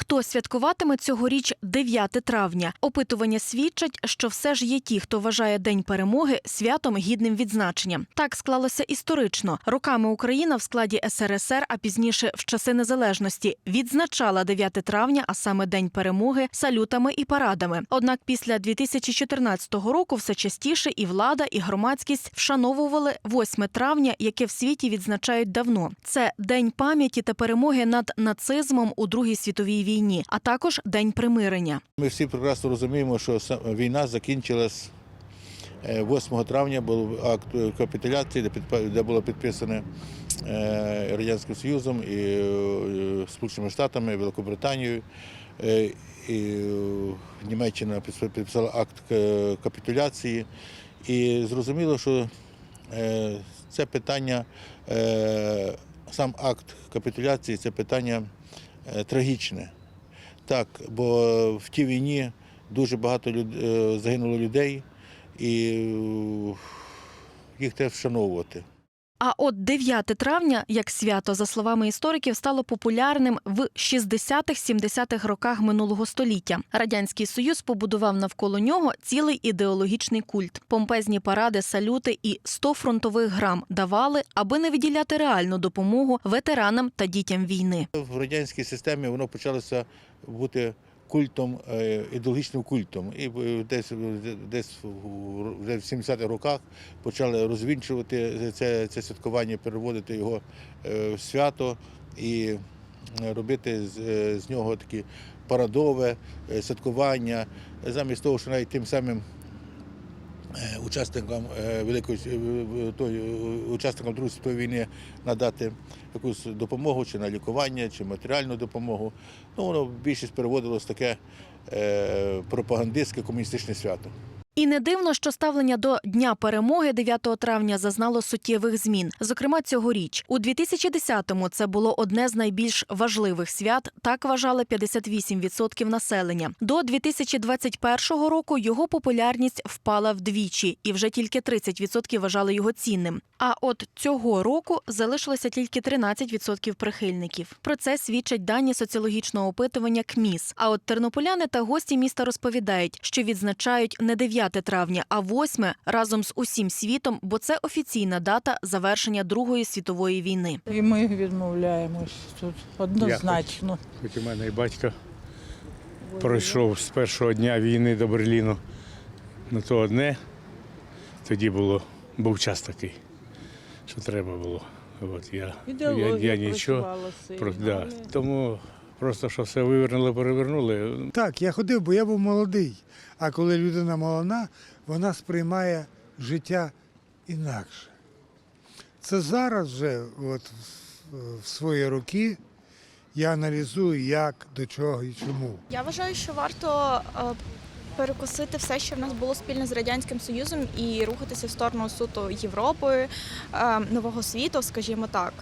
Хто святкуватиме цьогоріч 9 травня? Опитування свідчать, що все ж є ті, хто вважає День перемоги святом гідним відзначення. Так склалося історично. Роками Україна в складі СРСР, а пізніше в часи незалежності, відзначала 9 травня, а саме День перемоги, салютами і парадами. Однак після 2014 року все частіше і влада, і громадськість вшановували 8 травня, яке в світі відзначають давно. Це день пам'яті та перемоги над нацизмом у Другій світовій війні, а також день примирення. Ми всі прекрасно розуміємо, що війна закінчилась е, 8 травня, був акт е, капітуляції, де, було підписане е, Радянським Союзом і е, Сполученими Штатами, Великобританією. Е, І е, Німеччина підпис- підписала акт е, капітуляції. І зрозуміло, що е, це питання, е, сам акт капітуляції це питання е, трагічне. Так, бо в тій війні дуже багато люд- е, загинуло людей, і е, їх треба вшановувати. А от 9 травня, як свято, за словами істориків, стало популярним в 60-70-х роках минулого століття. Радянський Союз побудував навколо нього цілий ідеологічний культ. Помпезні паради, салюти і 100 фронтових грам давали, аби не виділяти реальну допомогу ветеранам та дітям війни. В радянській системі воно почалося бути культом, е, ідеологічним культом. І е, десь, десь в- вже в 70-х роках почали розвінчувати це, це святкування, переводити його е, в свято і е, робити з, е, з нього такі парадове е, святкування, замість того, що навіть тим самим е, учасникам е, великої е, е, е, учасникам Другої світової війни надати якусь допомогу чи на лікування, чи матеріальну допомогу. Ну, воно більшість переводилось таке е, пропагандистське комуністичне свято. І не дивно, що ставлення до Дня перемоги 9 травня зазнало суттєвих змін. Зокрема, цьогоріч у 2010-му це було одне з найбільш важливих свят. Так вважали 58% населення. До 2021 року його популярність впала вдвічі, і вже тільки 30% вважали його цінним. А от цього року залишилося тільки 13% прихильників. Про це свідчать дані соціологічного опитування КМІС. А от тернополяни та гості міста розповідають, що відзначають не 9 травня, а 8 разом з усім світом, бо це офіційна дата завершення Другої світової війни. І ми відмовляємось тут однозначно. Хоч у мене і батько пройшов з першого дня війни до Берліну. Ну то одне, тоді було, був час такий, що треба було. От я, я, я нічого. Про, да. Тому просто що все вивернули, перевернули. Так, я ходив, бо я був молодий. А коли людина молода, вона сприймає життя інакше. Це зараз вже, от в- свої роки, я аналізую, як, до чого і чому. Я вважаю, що варто е, перекусити все, що в нас було спільне з радянським союзом, і рухатися в сторону суто Європи, е, нового світу, скажімо так.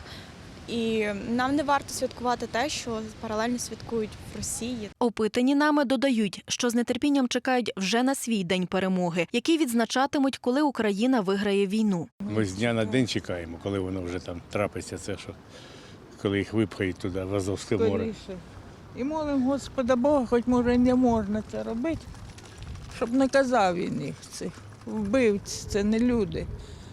І нам не варто святкувати те, що паралельно святкують в Росії. Опитані нами додають, що з нетерпінням чекають вже на свій день перемоги, який відзначатимуть, коли Україна виграє війну. Ми з дня на день чекаємо, коли воно вже там трапиться, це що коли їх випхають туди, в Азовське море. І молимо Господа Бога, хоч може не можна це робити, щоб не казав він їх цих вбивць, це не люди,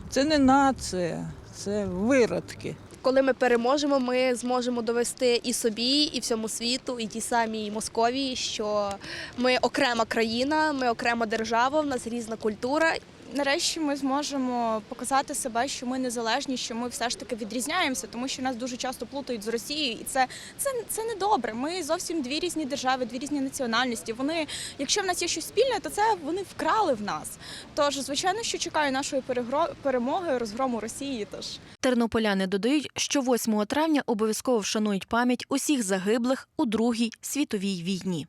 це не нація, це виродки. Коли ми переможемо, ми зможемо довести і собі, і всьому світу, і тій самій Московії, що ми окрема країна, ми окрема держава, в нас різна культура. Нарешті ми зможемо показати себе, що ми незалежні, що ми все ж таки відрізняємося, тому що нас дуже часто плутають з Росією, і це, це, це не добре. Ми зовсім дві різні держави, дві різні національності. Вони, якщо в нас є щось спільне, то це вони вкрали в нас. Тож, звичайно, що чекаю нашої перемоги, розгрому Росії. Тож. Тернополяни додають, що 8 травня обов'язково вшанують пам'ять усіх загиблих у Другій світовій війні.